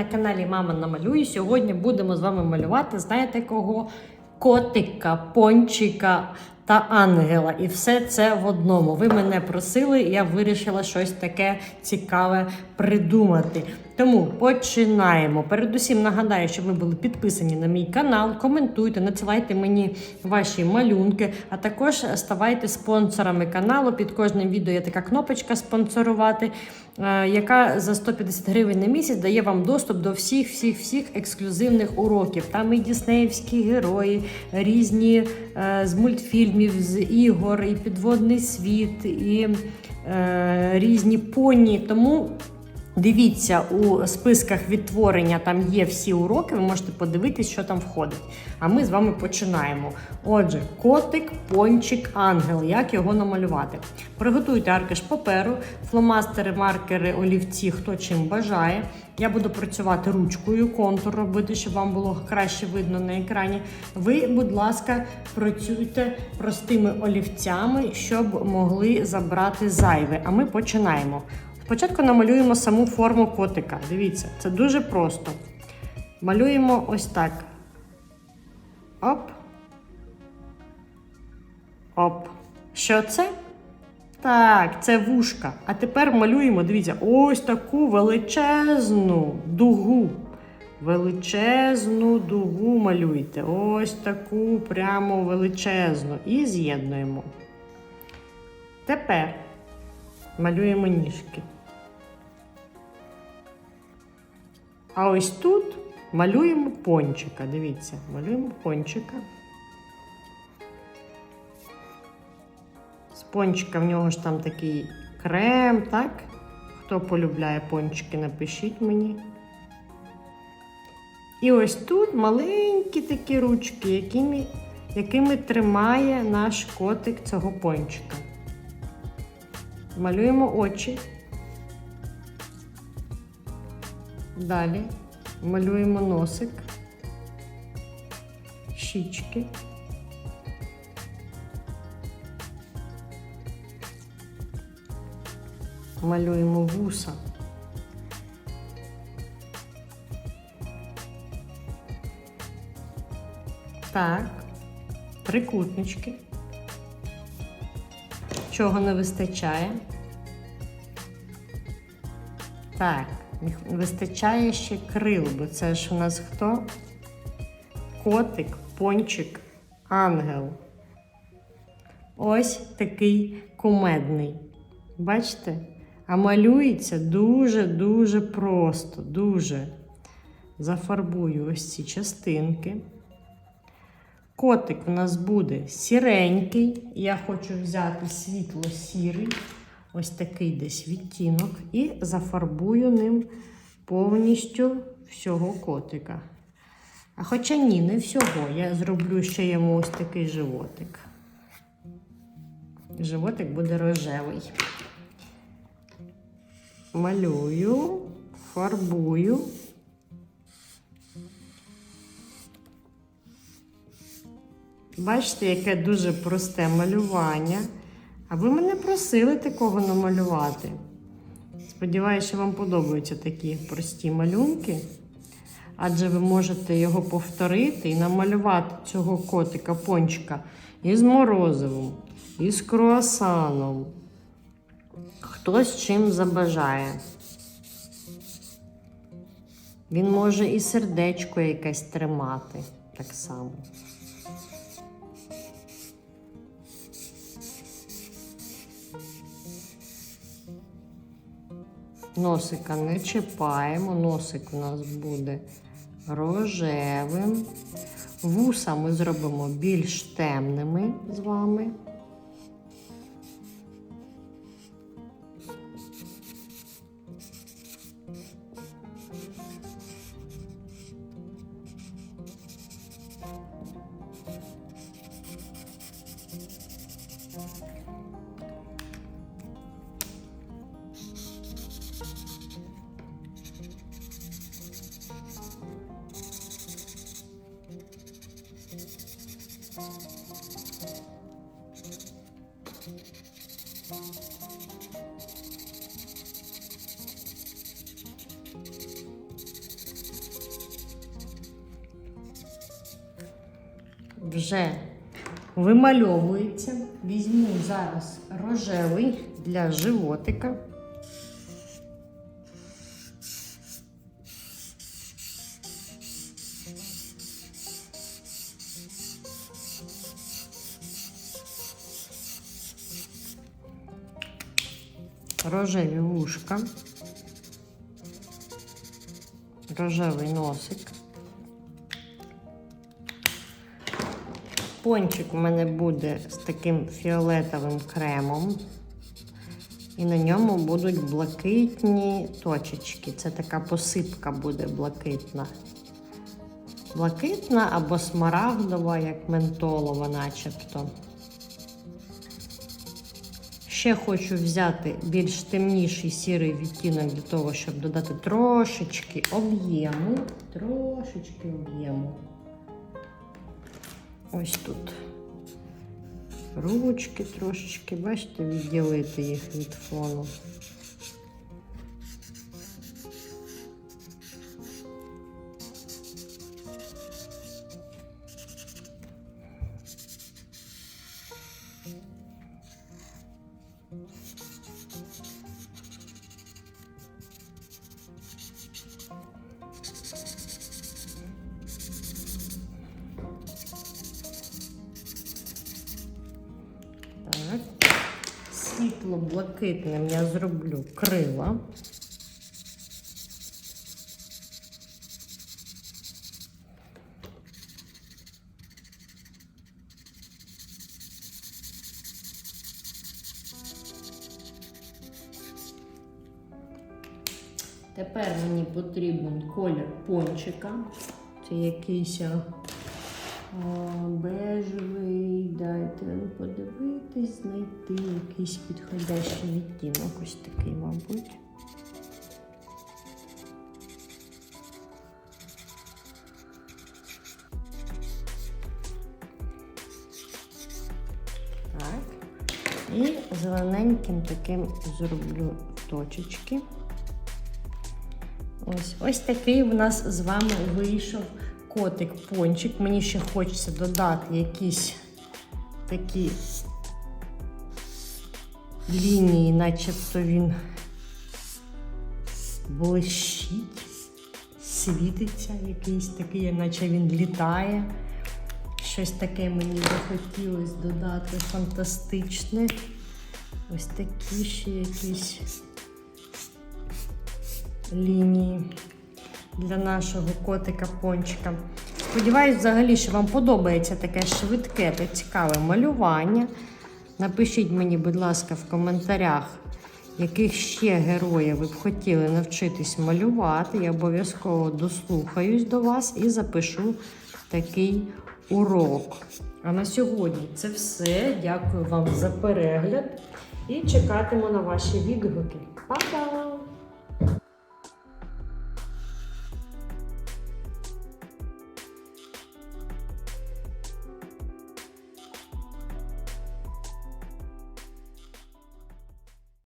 на каналі Мама намалює. Сьогодні будемо з вами малювати, знаєте кого? Котика, пончика та ангела. І все це в одному. Ви мене просили, і я вирішила щось таке цікаве придумати. Тому починаємо. Передусім нагадаю, щоб ви були підписані на мій канал, коментуйте, надсилайте мені ваші малюнки, а також ставайте спонсорами каналу. Під кожним відео є така кнопочка спонсорувати, е, яка за 150 гривень на місяць дає вам доступ до всіх, всіх, всіх ексклюзивних уроків. Там і діснеївські герої, різні е, з мультфільмів, з ігор, і підводний світ, і е, різні поні. Тому. Дивіться, у списках відтворення там є всі уроки, ви можете подивитись, що там входить. А ми з вами починаємо. Отже, котик, пончик, ангел. Як його намалювати? Приготуйте аркиш паперу, фломастери, маркери, олівці, хто чим бажає. Я буду працювати ручкою, контур робити, щоб вам було краще видно на екрані. Ви, будь ласка, працюйте простими олівцями, щоб могли забрати зайве. А ми починаємо. Спочатку намалюємо саму форму котика. Дивіться, це дуже просто. Малюємо ось так. Оп. Оп. Що це? Так, це вушка. А тепер малюємо, дивіться, ось таку величезну дугу. Величезну дугу малюйте. Ось таку прямо величезну. І з'єднуємо. Тепер малюємо ніжки. А ось тут малюємо пончика. Дивіться, малюємо пончика. З пончика в нього ж там такий крем, так? Хто полюбляє пончики, напишіть мені. І ось тут маленькі такі ручки, якими, якими тримає наш котик цього пончика. Малюємо очі. Далі малюємо носик, щічки. Малюємо вуса. Так, трикутнички. Чого не вистачає? Так, вистачає ще крил, бо це ж у нас хто? Котик, пончик, ангел. Ось такий кумедний. Бачите? А малюється дуже-дуже просто, дуже. Зафарбую ось ці частинки. Котик у нас буде сіренький. Я хочу взяти світло-сірий, ось такий десь відтінок, і зафарбую ним повністю всього котика. А хоча ні, не всього. Я зроблю ще йому ось такий животик. Животик буде рожевий. Малюю, фарбую. Бачите, яке дуже просте малювання. А ви мене просили такого намалювати. Сподіваюся, що вам подобаються такі прості малюнки. Адже ви можете його повторити і намалювати цього котика пончика із морозивом, із круасаном. Хтось чим забажає. Він може і сердечко якесь тримати так само. Носика не чіпаємо, носик у нас буде рожевим. Вуса ми зробимо більш темними з вами. Вже вимальовується. Візьму зараз рожевий для животика. Рожеві вушка, рожевий носик. Пончик у мене буде з таким фіолетовим кремом. І на ньому будуть блакитні точечки. Це така посипка буде блакитна. Блакитна або смарагдова, як ментолова, начебто. Ще хочу взяти більш темніший сірий відтінок для того, щоб додати трошечки об'єму. Трошечки об'єму. Ось тут. Ручки трошечки, бачите, відділити їх від фону. Світло-блакитним я зроблю крила. Тепер мені потрібен колір пончика. Це якийсь бежевий. Дайте подивитись, знайти якийсь підходящий відтінок. Ось такий, мабуть. І зелененьким таким зроблю точечки. Ось, ось такий у нас з вами вийшов котик пончик. Мені ще хочеться додати якісь такі лінії, начебто він блищить, світиться, якийсь такий, наче він літає. Щось таке мені захотілося додати фантастичне. Ось такі ще якісь лінії для нашого котика пончика. Сподіваюсь, взагалі, що вам подобається таке швидке та цікаве малювання. Напишіть мені, будь ласка, в коментарях, яких ще героїв ви б хотіли навчитись малювати. Я обов'язково дослухаюсь до вас і запишу такий урок. А на сьогодні це все. Дякую вам за перегляд і чекатиму на ваші відгуки. Па-па!